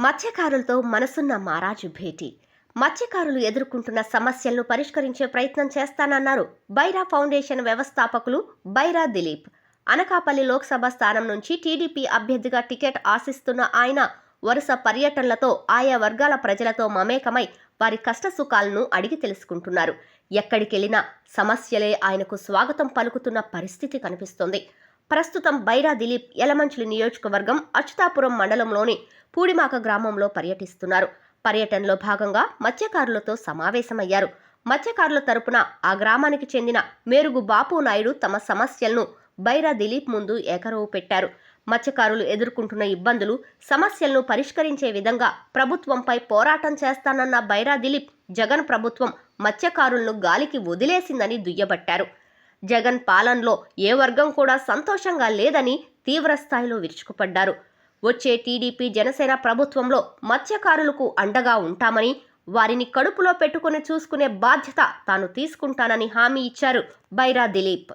మత్స్యకారులతో మనసున్న మారాజు భేటీ. మత్స్యకారులు ఎదుర్కొంటున్న సమస్యలను పరిష్కరించే ప్రయత్నం చేస్తానన్నారు బైరా ఫౌండేషన్ వ్యవస్థాపకులు బైరా దిలీప్. అనకాపల్లి లోక్సభ స్థానం నుంచి టీడీపీ అభ్యర్థిగా టికెట్ ఆశిస్తున్న ఆయన వరుస పర్యటనలతో ఆయా వర్గాల ప్రజలతో మమేకమై వారి కష్టసుఖాలను అడిగి తెలుసుకుంటున్నారు. ఎక్కడికెళ్ళినా సమస్యలే ఆయనకు స్వాగతం పలుకుతున్న పరిస్థితి కనిపిస్తోంది. ప్రస్తుతం బైరా దిలీప్ యలమంచిలి నియోజకవర్గం అచ్యుతాపురం మండలంలోని పూడిమాక గ్రామంలో పర్యటిస్తున్నారు. పర్యటనలో భాగంగా మత్స్యకారులతో సమావేశమయ్యారు. మత్స్యకారుల తరపున ఆ గ్రామానికి చెందిన మేరుగు బాపు నాయుడు తమ సమస్యలను బైరా దిలీప్ ముందు ఏకరవు పెట్టారు. మత్స్యకారులు ఎదుర్కొంటున్న ఇబ్బందులు సమస్యలను పరిష్కరించే విధంగా ప్రభుత్వంపై పోరాటం చేస్తానన్న బైరా దిలీప్ జగన్ ప్రభుత్వం మత్స్యకారులను గాలికి వదిలేసిందని దుయ్యబట్టారు. జగన్ పాలనలో ఏ వర్గం కూడా సంతోషంగా లేదని తీవ్రస్థాయిలో విరుచుకుపడ్డారు. వచ్చే టీడీపీ జనసేన ప్రభుత్వంలో మత్స్యకారులకు అండగా ఉంటామని వారిని కడుపులో పెట్టుకుని చూసుకునే బాధ్యత తాను తీసుకుంటానని హామీ ఇచ్చారు బైరా దిలీప్.